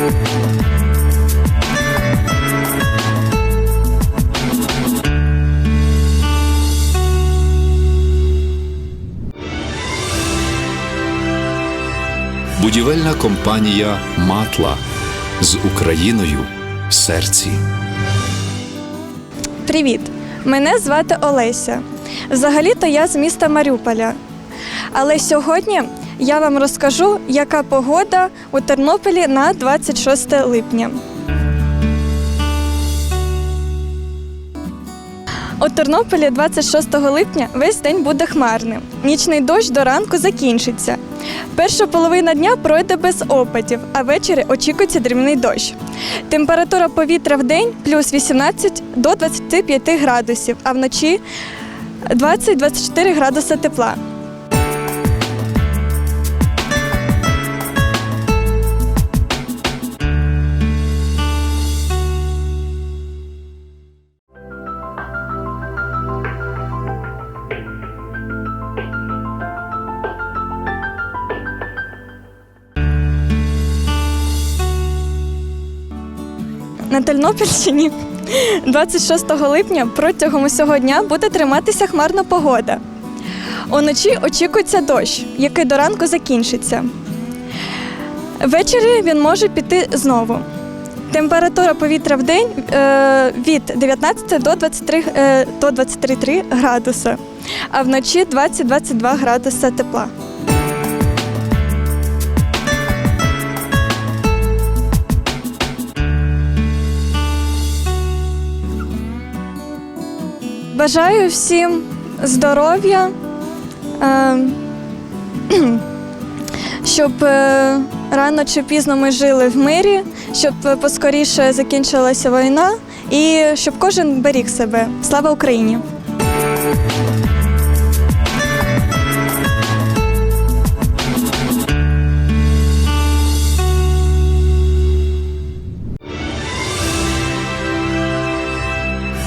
Будівельна компанія Матла з Україною в серці. Привіт! Мене звати Олеся. Взагалі-то я з міста Маріуполя. Але сьогодні я вам розкажу, яка погода у Тернополі на 26 липня. У Тернополі 26 липня весь день буде хмарним. Нічний дощ до ранку закінчиться. Перша половина дня пройде без опадів, а ввечері очікується дрібний дощ. Температура повітря в день плюс 18 до 25 градусів, а вночі 20-24 градуси тепла. На Тернопільщині 26 липня протягом усього дня буде триматися хмарна погода. Уночі очікується дощ, який до ранку закінчиться. Ввечері він може піти знову. Температура повітря в день е, від 19 до 23, е, до 23 градуса, а вночі 20-22 градуса тепла. Бажаю всім здоров'я, е, щоб е, рано чи пізно ми жили в мирі, щоб поскоріше закінчилася війна і щоб кожен беріг себе. Слава Україні!